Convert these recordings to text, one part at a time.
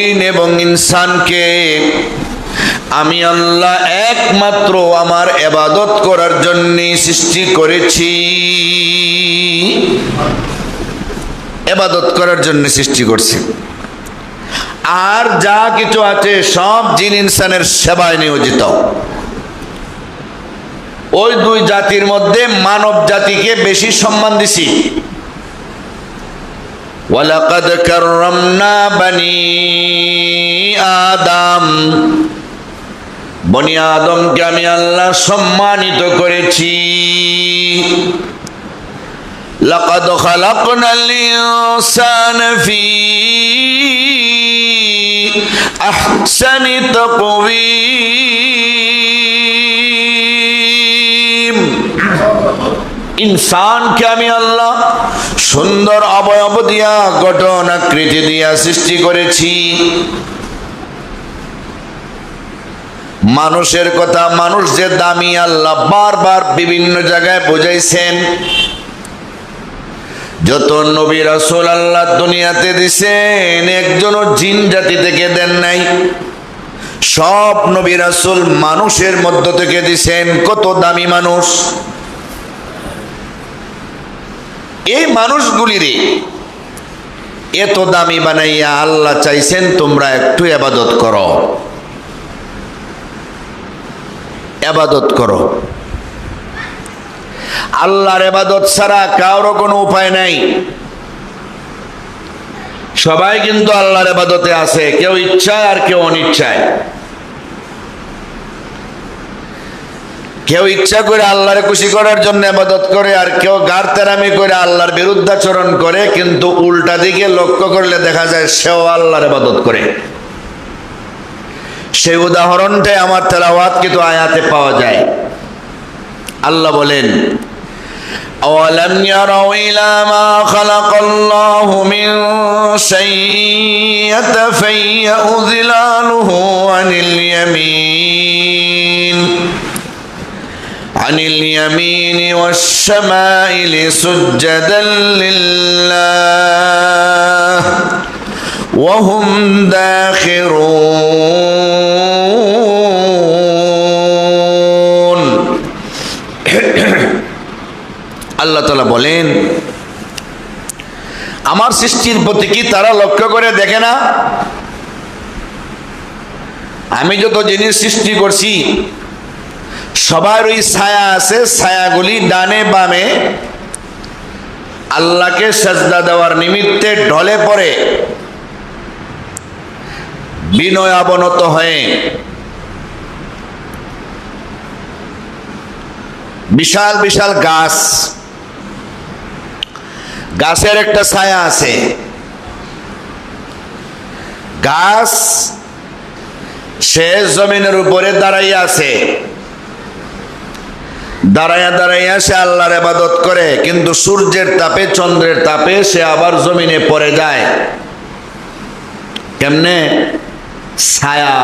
এবং ইনসানকে, আমি আল্লাহ একমাত্র আমার এবাদত করার জন্য সৃষ্টি করেছি। এবাদত করার জন্য সৃষ্টি করছি। আর যা কিছু আছে সব জিন ইনসানের সেবায় নিয়োজিত। ওই দুই জাতির মধ্যে মানব জাতিকে বেশি সম্মান দিছি। ওয়ালাকাদ কাররামনা বানি আদম বনি আদমকে আমি আল্লাহ সম্মানিত করেছি لقد خلقنا الإنسان في أحسن تقويم ইনসানকে আমি আল্লাহ সুন্দর অবয়ব দিয়া গঠন আকৃতি দিয়া সৃষ্টি করেছি। মানুষের কথা মানুষ যে দামি আল্লাহ বারবার বিভিন্ন জায়গায় বোঝাইছেন, যত নবী রাসূল আল্লাহ দুনিয়াতে দিছেন, একজনও জিন জাতি থেকে দেন নাই। সব নবী রাসূল মানুষের মধ্য থেকে দিছেন, কত দামি মানুষ। এই মানুষগুলিরে এত দামি বানাইয়া আল্লাহ চাইছেন তোমরা একটু আবাদত করো। আবাদত করো। আল্লাহর এবাদত ছাড়া কারও কোনো উপায় নাই। সবাই কিন্তু আল্লাহর এবাদতে আছে, কেউ ইচ্ছায় আর কেউ অনিচ্ছায়। কেউ ইচ্ছা করে আল্লাহরে খুশি করার জন্য আবাদত করে আর কেউ গার তেরামি করে আল্লাহর বিরুদ্ধাচরণ করে কিন্তু উল্টা দিকে লক্ষ্য করলে দেখা যায় সেও আল্লাহর আবাদত করে সেই উদাহরণটাই আমার তেলাওয়াত কিন্তু আয়াতে পাওয়া যায় আল্লাহ বলেন أولم يروا إلى ما خلق الله من شيء يتفيأ ظلاله عن اليمين عن اليمين والشمائل سجدا لله وهم داخرون আল্লাহ তালা বলেন আমার সৃষ্টির প্রতি কি তারা লক্ষ্য করে দেখে না আমি যত জিনিস সৃষ্টি করছি সবার ওই ছায়া আছে, ছায়াগুলি ডানে বামে। আল্লাহকে সাজদা দেওয়ার নিমিত্তে ঢলে পড়ে। বিনয় অবনত হয়ে। বিশাল বিশাল গাছ। গাছের একটা ছায়া আছে। গাছ সে জমিনের উপরে দাঁড়াইয়া আছে। দাঁড়াইয়া দাঁড়াইয়া সে আল্লাহর আবাদত করে, কিন্তু সূর্যের তাপে, চন্দ্রের তাপে সে আবার জমিনে পড়ে যায়। কেমনে? ছায়া।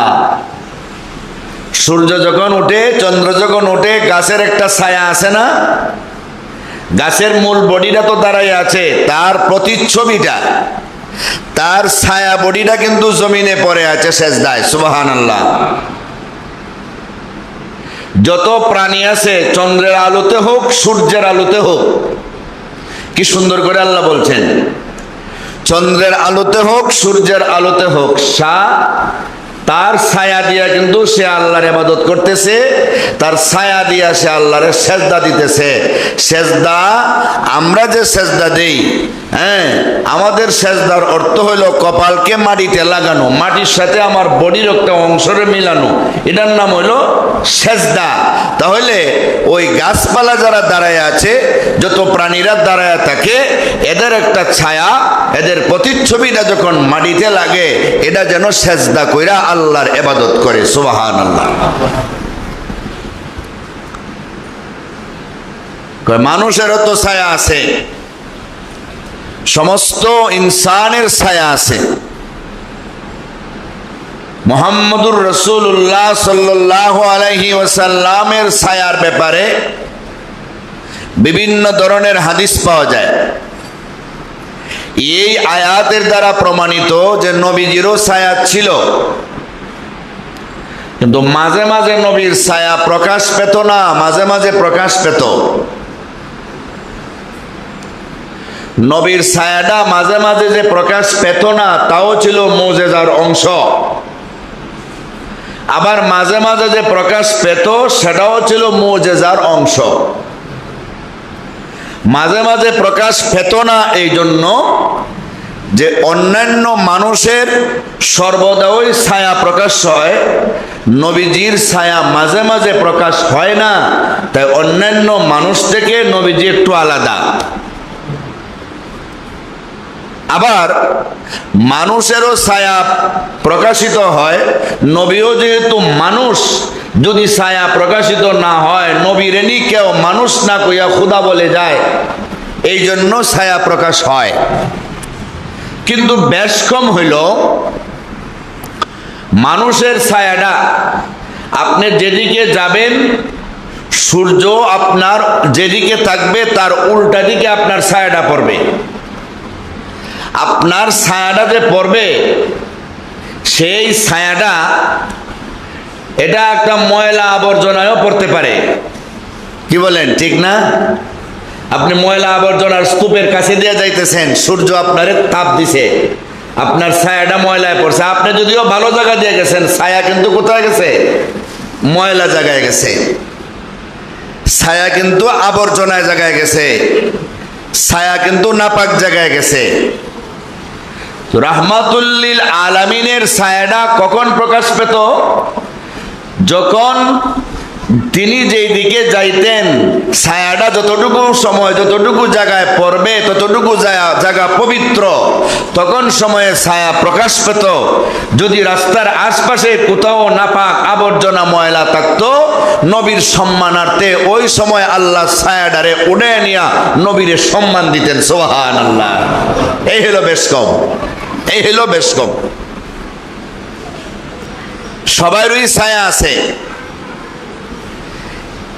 সূর্য যখন উঠে, চন্দ্র যখন উঠে, গাছের একটা ছায়া আছে না? গাছের মূল বডিটা তো দাঁড়াই আছে, তার প্রতিচ্ছবিটা, তার ছায়া বডিটা কিন্তু জমিনে পড়ে আছে শেষদায় সুবাহান আল্লাহ যত প্রাণী আছে, চন্দ্রের আলোতে হোক, সূর্যের আলোতে হোক, কি সুন্দর করে আল্লাহ বলছেন? চন্দ্রের আলোতে হোক, সূর্যের আলোতে হোক, সা তার ছায়া দিয়া কিন্তু সে আল্লাহর ইবাদত করতেছে, তার ছায়া দিয়া সে আল্লাহরে সেজদা দিতেছে। সেজদা, আমরা যে সেজদা দেই হ্যাঁ আমাদের সেজদার অর্থ হইল কপালকে মাটিতে লাগানো, মাটির সাথে আমার বডির একটা অংশরে মিলানো। এটার নাম হলো সেজদা। তাহলে ওই গাছপালা যারা দাঁড়ায় আছে, যত প্রাণীরা দাঁড়ায় থাকে, এদের একটা ছায়া, এদের প্রতিচ্ছবিটা যখন মাটিতে লাগে, এটা যেন সেজদা কইরা আল্লাহর এবাদত করে সুবাহান আল্লাহ কয়, মানুষেরও তো ছায়া আছে। সমস্ত ইনসানের ছায়া আছে। মোহাম্মদুর রসুল্লাহ সাল্লাহ আলহি ওসাল্লামের ছায়ার ব্যাপারে বিভিন্ন ধরনের হাদিস পাওয়া যায়। এই আয়াতের দ্বারা প্রমাণিত যে নবীজিরও ছায়া ছিল। কিন্তু মাঝে মাঝে নবীর ছায়া প্রকাশ পেত না, মাঝে মাঝে প্রকাশ পেত। নবীর ছায়াটা মাঝে মাঝে যে প্রকাশ পেত না, তাও ছিল মোজেজার অংশ। আবার মাঝে মাঝে যে প্রকাশ পেত, সেটাও ছিল মোজেজার অংশ। মাঝে মাঝে প্রকাশ পেত না এই জন্য যে অন্যান্য মানুষের সর্বদাই ছায়া প্রকাশ হয় নবীজির ছায়া মাঝে মাঝে প্রকাশ হয় না, তাই অন্যান্য মানুষ থেকে নবীজি একটু আলাদা। আবার মানুষেরও ছায়া প্রকাশিত হয়, নবীও যেহেতু মানুষ, যদি ছায়া প্রকাশিত না হয় নবীরেনি কেউ মানুষ না কইয়া খুদা বলে যায় এই জন্য ছায়া প্রকাশ হয়। কিন্তু বেশ কম হইল মানুষের ছায়াটা। আপনি যেদিকে যাবেন, সূর্য আপনার যেদিকে থাকবে, তার উল্টা দিকে আপনার ছায়াটা পড়বে। আপনার ছায়াটা যে পড়বে, সেই ছায়াটা, এটা একটা ময়লা আবর্জনায়ও পড়তে পারে। কি বলেন, ঠিক না? আপনি ময়লা আবর্জনার স্তূপের কাছে দিয়ে যাইতেছেন, সূর্য আপনারে তাপ দিছে। আপনার ছায়াটা ময়লায় পড়ছে। আপনি যদিও ভালো জায়গা দিয়ে গেছেন, ছায়া কিন্তু কোথায় গেছে? ময়লা জায়গায় গেছে। ছায়া কিন্তু আবর্জনায় জায়গায় গেছে। ছায়া কিন্তু নাপাক জায়গায় গেছে। রাহমাতুল্লিল আলামিনের ছায়াটা কখন প্রকাশ পেত? যখন তিনি যেই দিকে যাইতেন, ছায়াটা যতটুকু সময়, যতটুকু জায়গায় পড়বে, ততটুকু জায়গা- পবিত্র, তখন সময়ে ছায়া প্রকাশ পেত। যদি রাস্তার আশপাশে কোথাও নাপাক আবর্জনা ময়লা থাকতো, নবীর সম্মানার্থে ওই সময় আল্লাহ ছায়াডারে উড়ে নিয়া নবীরে সম্মান দিতেন সোহান আল্লাহ এই হলো বেশ কম, এই হলো বেশ কম। সবারই ছায়া আছে।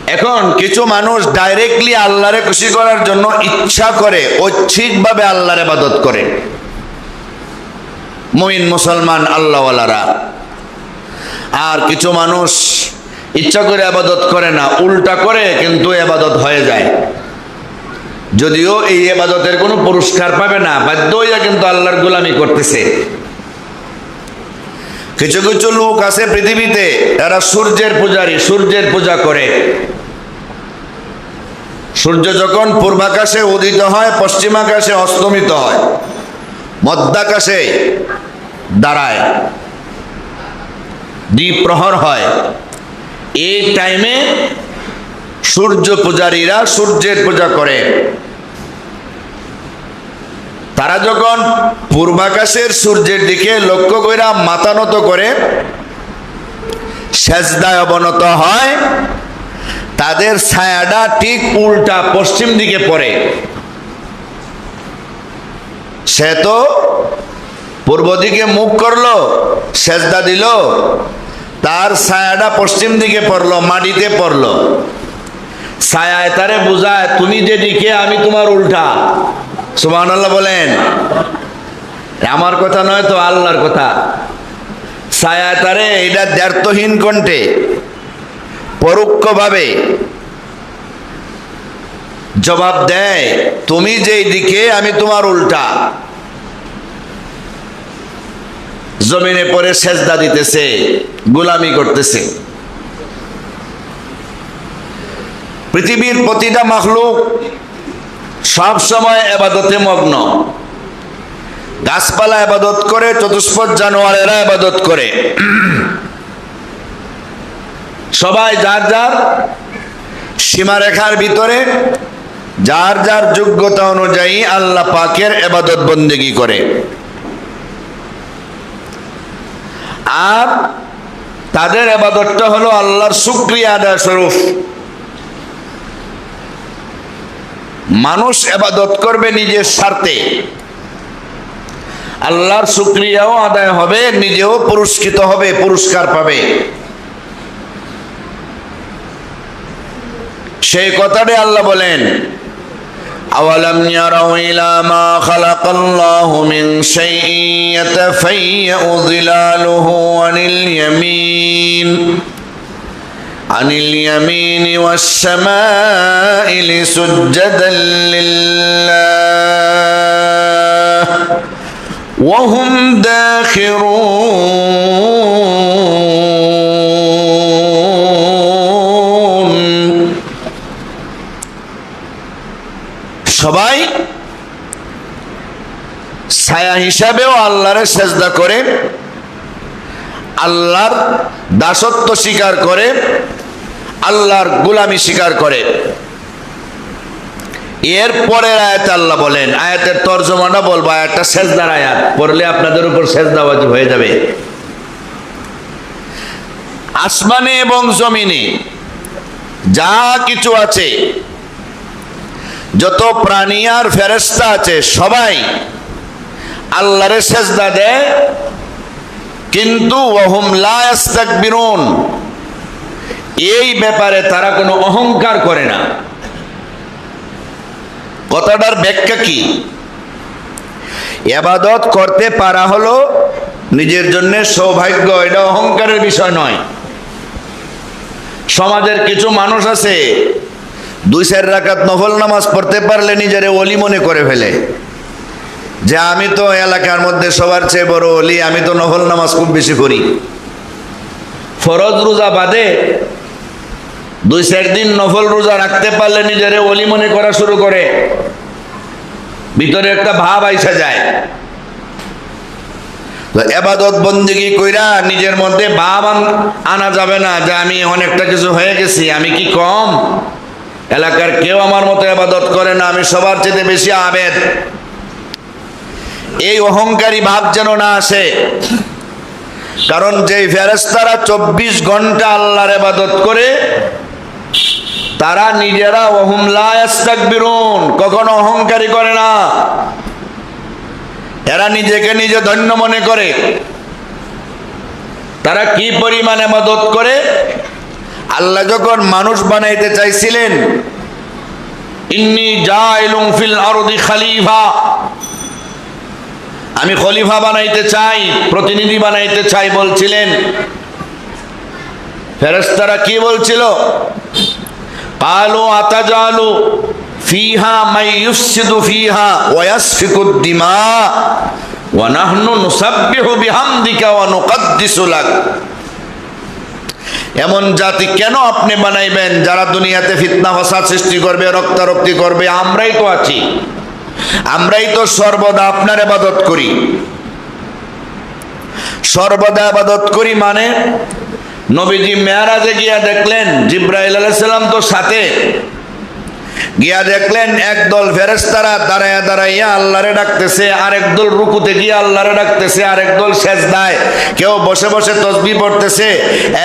এখন কিছু মানুষ ডাইরেক্টলি আল্লাহরে খুশি করার জন্য ইচ্ছা করে, ঐচ্ছিকভাবে আল্লাহর ইবাদত করে। মুমিন মুসলমান আল্লাহওয়ালারা। আর কিছু মানুষ ইচ্ছা করে আবাদত করে না, উল্টা করে কিন্তু এবাদত হয়ে যায়। যদিও এই এবাদতের কোনো পুরস্কার পাবে না, বাধ্য হইয়া কিন্তু আল্লাহর গোলামি করতেছে। কিছু কিছু লোক আছে পৃথিবীতে এরা সূর্যের পূজারী, সূর্যের পূজা করে। সূর্য যখন পূর্বাকাশে উদিত হয়, পশ্চিমাকাশে অস্তমিত হয়, মধ্যাকাশে দাঁড়ায়, দ্বিপ্রহর হয়। এই টাইমে সূর্য পূজারীরা সূর্যের পূজা করে। তারা যখন পূর্বাকাশের সূর্যের দিকে লক্ষ্য কইরা মাতানত করে, সেজদায় অবনত হয় তাদের ছায়াটা ঠিক উল্টা পশ্চিম দিকে পড়ে। সে তো পূর্ব দিকে মুখ করল, সেজদা দিল, তার ছায়াটা পশ্চিম দিকে পড়ল, মাটিতে পড়ল। ছায়ায় তারে বুঝায়, তুমি যেদিকে আমি তোমার উল্টা। সুমান বলেন। আমার কথা নয় তো আল্লাহর কথা। ছায়ায় তারে, এটা দ্ব্যর্থহীন কণ্ঠে। পরোক্ষভাবে জবাব দেয়, তুমি যেই দিকে, আমি তোমার উল্টা। জমিনে পরে সেজদা দিতেছে, গোলামি করতেছে। পৃথিবীর প্রতিটা মাখলুক সব সময় এবাদতে মগ্ন। গাছপালা আবাদত করে, চতুষ্পদ জানোয়ারেরা আবাদত করে। সবাই যার যার সীমারেখার ভিতরে, যার যার যোগ্যতা অনুযায়ী আল্লাহ পাকের এবাদত বন্দেগি করে। আর তাদের এবাদতটা হলো আল্লাহর শুক্রিয়া আদায় স্বরূপ। মানুষ এবাদত করবে নিজের স্বার্থে। আল্লাহর শুক্রিয়াও আদায় হবে, নিজেও পুরস্কৃত হবে, পুরস্কার পাবে। সেই কথাটাই আল্লাহ বলেন أولم يروا إلى ما خلق الله من شيء يتفيأ ظلاله عن اليمين عن اليمين والشمائل سجدا لله وهم داخرون সবাই ছায়া হিসাবেও আল্লাহরে সেজদা করে, আল্লাহর দাসত্ব স্বীকার করে, আল্লাহর গুলামি স্বীকার করে। এর পরের আয়াতে আল্লাহ বলেন, আয়াতের তর্জমাটা বলব, আয়াতটা সেজদার আয়াত, পড়লে আপনাদের উপর সেজদা হয়ে যাবে। আসমানে এবং জমিনে যা কিছু আছে যত প্রাণী আর ফেরেস্তা আছে, সবাই আল্লাহরে সেজদা দেয়। কিন্তু ওহম এই ব্যাপারে তারা কোনো অহংকার করে না। কথাটার ব্যাখ্যা কি? এবাদত করতে পারা হলো নিজের জন্য সৌভাগ্য, এটা অহংকারের বিষয় নয়। সমাজের কিছু মানুষ আছে দুই, চার রাকাত নফল নামাজ পড়তে পারলে নিজেরে অলি মনে করে ফেলে। যে আমি তো এলাকার মধ্যে সবার চেয়ে বড় অলি আমি তো নফল নামাজ খুব বেশি করি। ফরজ রোজা বাদে দুই, চার দিন নফল রোজা রাখতে পারলে নিজেরে অলি মনে করা শুরু করে। ভিতরে একটা ভাব আইসা যায়। এবাদত বন্দিগি কইরা নিজের মধ্যে ভাব আনা যাবে না যে আমি অনেকটা কিছু হয়ে গেছি, আমি কি কম? এলাকার কেউ আমার মতো এবাদত করে না, আমি সবার চেয়ে বেশি আবেদ। এই অহংকারী ভাব যেন না আসে। কারণ যে ফেরেস্তারা চব্বিশ ঘণ্টা আল্লাহর এবাদত করে, তারা নিজেরা অহুমলা বিরুন কখনো অহংকারী করে না। এরা নিজেকে নিজে ধন্য মনে করে। তারা কি পরিমাণ এবাদত করে? আল্লাহ যখন মানুষ বানাইতে চাইছিলেন, ইন্নি খালিফা। আমি খলিফা বানাইতে চাই, প্রতিনিধি বানাইতে চাই বলছিলেন। ফেরেস্তারা কি বলছিল? কালো আতাজালু ফিহা ফিহা ওয়া এমন জাতি কেন আপনি বানাইবেন যারা দুনিয়াতে ফিতনা ফসাদ সৃষ্টি করবে, রক্তারক্তি করবে? আমরাই তো আছি। আমরাই তো সর্বদা আপনার আবাদত করি। সর্বদা আবাদত করি মানে নবীজি মেয়ারাজে গিয়া দেখলেন, জিব্রাইল আলাইসাল্লাম তো সাথে। গিয়া দেখলেন একদল ফেরেস্তারা দাঁড়াইয়া দাঁড়াইয়া আল্লাহরে ডাকতেছে, আরেক দল রুকুতে গিয়ে আল্লাহরে ডাকতেছে, আরেক দল সেজদায়। কেউ বসে বসে তসবি পড়তেছে,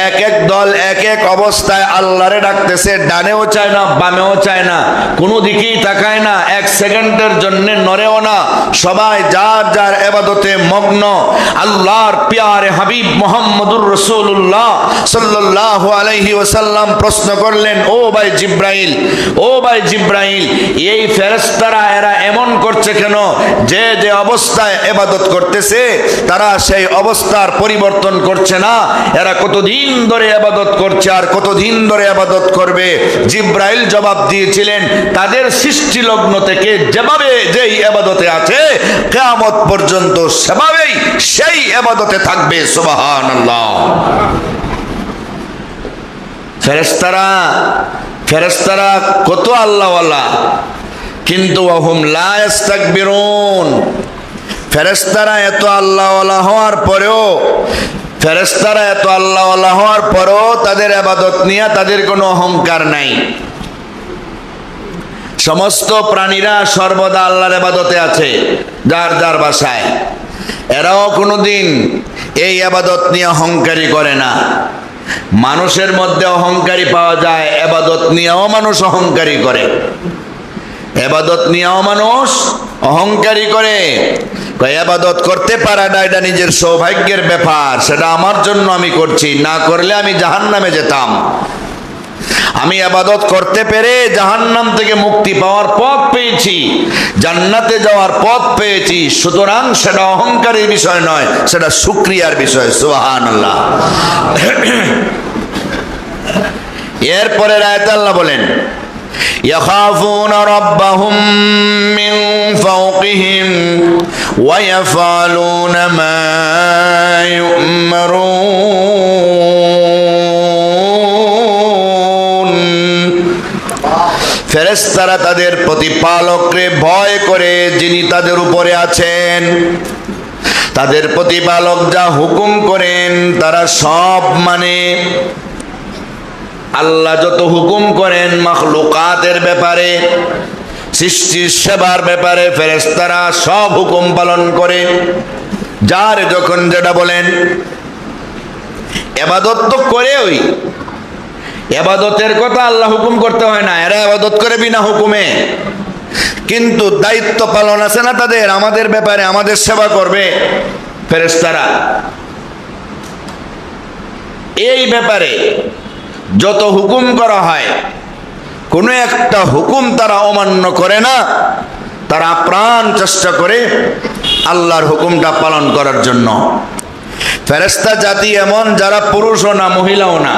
এক এক দল এক এক অবস্থায় আল্লাহরে ডাকতেছে, ডানেও চায় না, বামেও চায় না, কোনো দিকেই তাকায় না, এক সেকেন্ডের জন্য নড়েও না। সবাই যার যার এবাদতে মগ্ন, আল্লাহর পিয়ারে হাবিব মোহাম্মদুর রসুল্লাহ সাল্লাহ আলাইহি ওসাল্লাম প্রশ্ন করলেন, ও ভাই জিব্রাইল, ও ভাই জিব্রাইল। এই ফেরেস্তারা এরা এমন করছে কেন? যে যে অবস্থায় এবাদত করতেছে, তারা সেই অবস্থার পরিবর্তন করছে না। এরা কতদিন ধরে আবাদত করছে আর কতদিন ধরে আবাদত করবে? জিব্রাইল জবাব দিয়েছিলেন, তাদের সৃষ্টি লগ্ন থেকে যেভাবে যেই আবাদতে আছে, কেয়ামত পর্যন্ত সেভাবেই সেই আবাদতে থাকবে সুবাহান ফেরেস্তারা ফেরেস্তারা কত আল্লাহওয়ালা। কিন্তু অহুম লাস্তাকবিরুন ফেরেস্তারা এত আল্লাহওয়ালা হওয়ার পরেও ফেরেস্তারা এত আল্লাহওয়ালা হওয়ার পরেও তাদের আবাদত নিয়ে তাদের কোনো অহংকার নাই। সমস্ত প্রাণীরা সর্বদা আল্লাহর আবাদতে আছে, যার যার বাসায়। এরাও কোনোদিন এই আবাদত নিয়ে অহংকারী করে না। মানুষের মধ্যে অহংকারী পাওয়া যায়, এবাদত নিয়েও মানুষ অহংকারী করে। এবাদত নিয়েও মানুষ অহংকারী করে। এবাদত করতে পারাটা এটা নিজের সৌভাগ্যের ব্যাপার, সেটা আমার জন্য আমি করছি, না করলে আমি জাহান নামে যেতাম। আমি আবাদত করতে পেরে জাহান্নাম থেকে মুক্তি পাওয়ার পথ পেয়েছি জান্নাতে যাওয়ার পথ পেয়েছি সুতরাং সেটা অহংকারের বিষয় নয় সেটা সুক্রিয়ার বিষয় সুহান আল্লাহ এরপরে রায়ত আল্লাহ বলেন يخافون ربهم من فوقهم ويفعلون ما يؤمرون ফেরেস্তারা তাদের প্রতিপালককে ভয় করে যিনি তাদের উপরে আছেন। তাদের প্রতিপালক যা হুকুম করেন, তারা সব মানে। আল্লাহ যত হুকুম করেন মখলুকাতের ব্যাপারে, সৃষ্টির সেবার ব্যাপারে ফেরেস্তারা সব হুকুম পালন করে। যার যখন যেটা বলেন, এবাদত তো করে ওই এবাদতের কথা আল্লাহ হুকুম করতে হয় না, এরা এবাদত করে বিনা হুকুমে। কিন্তু দায়িত্ব পালন আছে না তাদের, আমাদের ব্যাপারে আমাদের সেবা করবে ফেরেস্তারা এই ব্যাপারে যত হুকুম করা হয়, কোনো একটা হুকুম তারা অমান্য করে না, তারা প্রাণ চেষ্টা করে আল্লাহর হুকুমটা পালন করার জন্য। ফেরেস্তা জাতি এমন, যারা পুরুষও না, মহিলাও না।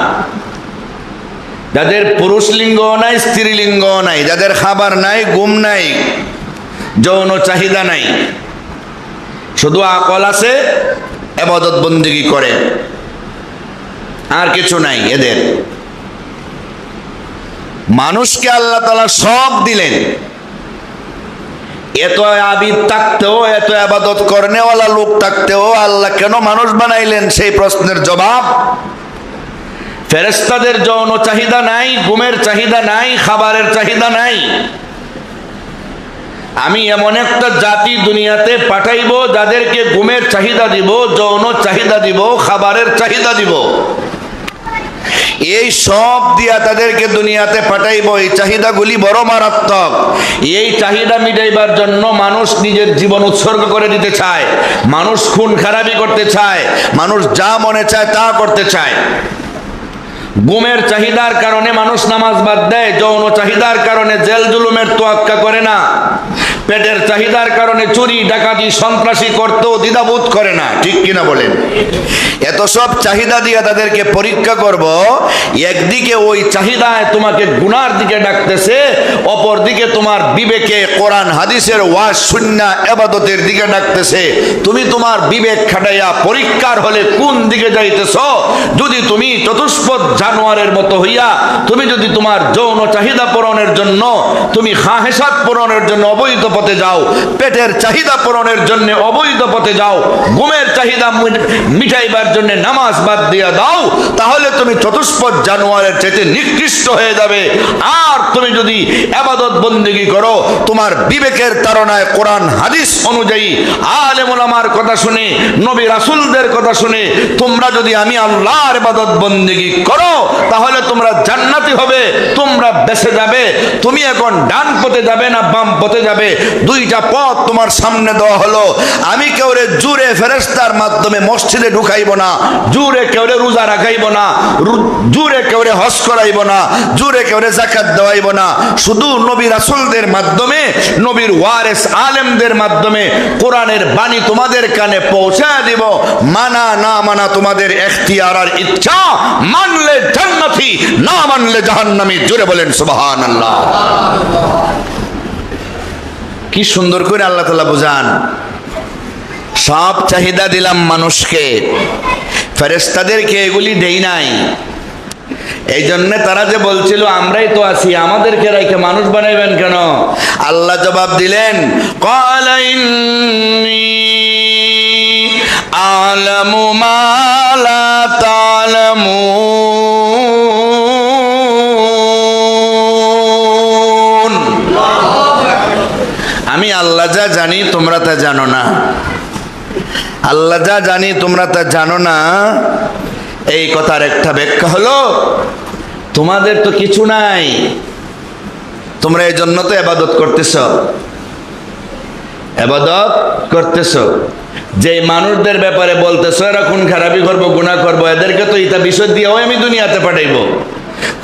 যাদের পুরুষ লিঙ্গও নাই স্ত্রীলিঙ্গও নাই, যাদের খাবার নাই গুম নাই, যৌন চাহিদা নাই, শুধু আকল আছে, এবাদত বন্দিগি করে। আর কিছু নাই এদের। মানুষকে আল্লাহ তালা সব দিলেন। এত আবিদ থাকতেও, এত আবাদত করনেওয়ালা লোক থাকতেও আল্লাহ কেন মানুষ বানাইলেন? সেই প্রশ্নের জবাব ফেরেস্তাদের যৌন চাহিদা নাই, ঘুমের চাহিদা নাই, খাবারের চাহিদা নাই। আমি এমন একটা জাতি দুনিয়াতে পাঠাইব, যাদেরকে ঘুমের চাহিদা দিব, যৌন চাহিদা দিব, খাবারের চাহিদা দিব। এই সব দিয়া তাদেরকে দুনিয়াতে পাঠাইব, এই চাহিদাগুলি বড় মারাত্মক। এই চাহিদা মিটাইবার জন্য মানুষ নিজের জীবন উৎসর্গ করে দিতে চায়, মানুষ খুন খারাপি করতে চায়, মানুষ যা মনে চায় তা করতে চায়। গুমের চাহিদার কারণে মানুষ নামাজ বাদ দেয়, যৌন চাহিদার কারণে জেল জুলুমের তোয়াক্কা করে না। পেটের চাহিদার কারণে চুরি, ডাকাতি, সন্ত্রাসী করতেও দ্বিধাবোধ করে না। ঠিক কিনা বলেন? এত সব চাহিদা দিয়ে তাদেরকে পরীক্ষা করব, একদিকে ওই চাহিদায় তোমাকে গুনার দিকে ডাকতেছে অপর দিকে তোমার বিবেকে কোরআন, হাদিসের ওয়াজ শূন্য এবাদতের দিকে ডাকতেছে। তুমি তোমার বিবেক খাটাইয়া পরীক্ষার হলে কোন দিকে যাইতেছ? যদি তুমি চতুষ্পদ জানোয়ারের মতো হইয়া, তুমি যদি তোমার যৌন চাহিদা পূরণের জন্য, তুমি খাহেসাত পূরণের জন্য অবৈধ পথে যাও, পেটের চাহিদা পূরণের জন্য অবৈধ পথে যাও, ঘুমের চাহিদা মিটাইবার জন্য নামাজ বাদ দিয়া দাও, তাহলে তুমি চতুষ্পদ জানোয়ারের চেতে নিকৃষ্ট হয়ে যাবে। আর তুমি যদি আবাদত বন্দিগি করো, তোমার বিবেকের তারণায় কোরআন, হাদিস অনুযায়ী আলেমুল আমার কথা শুনে, নবী রাসুলদের কথা শুনে, তোমরা যদি আমি আল্লাহর ইবাদত বন্দিগি করো, তাহলে তোমরা জান্নাতি হবে, তোমরা বেঁচে যাবে, তুমি এখন ডান পথে যাবে না বাম পথে যাবে, দুইটা পথ তোমার সামনে দেওয়া হলো। আমি কেউরে জুরে ফেরেস্তার মাধ্যমে মসজিদে ঢুকাইব না জুরে কেউরে রোজা রাখাইব না জুরে কেউরে হজ করাইব না জুরে কেউরে জাকাত দেওয়াইব না। শুধু নবী রাসুলদের মাধ্যমে, নবীর ওয়ারেস আলেমদের মাধ্যমে কোরআনের বাণী তোমাদের কানে পৌঁছে দিব, মানা না মানা তোমাদের এখতিয়ার করার ইচ্ছা মানলে জান্নাতি, না মানলে জাহান্নামি। জুড়ে বলেন সুবাহান আল্লাহ কি সুন্দর করে আল্লাহ তালা বুঝান। সব চাহিদা দিলাম মানুষকে। ফেরেস্তাদেরকে এগুলি দেই নাই। এই জন্যে তারা যে বলছিল, আমরাই তো আছি, আমাদেরকে রেখে মানুষ বানাইবেন কেন? আল্লাহ জবাব দিলেন কলাইন্নী أعلم ما لا تعلمون আমি আল্লাহ যা জানি তোমরা তা জানো না আল্লাহ যা জানি তোমরা তা জানো না এই কথার একটা ব্যাখ্যা হলো তোমাদের তো কিছু নাই তোমরা এই জন্য তো এবাদত করতেছ এবাদত করতেছ যে মানুষদের ব্যাপারে বলতেছ, এরা খুন খারাপি করব গুণা করব, এদেরকে তো ইটা বিষয় দিয়েও আমি দুনিয়াতে পাঠাইবো।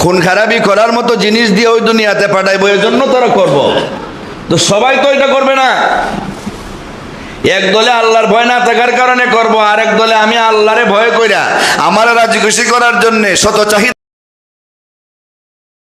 খুন খারাপি করার মতো জিনিস দিয়ে ওই দুনিয়াতে পাঠাইবো এর জন্য তারা করব। তো সবাই তো এটা করবে না। এক দলে আল্লাহর ভয় না থাকার কারণে করব আর এক দলে আমি আল্লাহরে ভয় কইরা আমার রাজি খুশি করার জন্য শত চাহিদা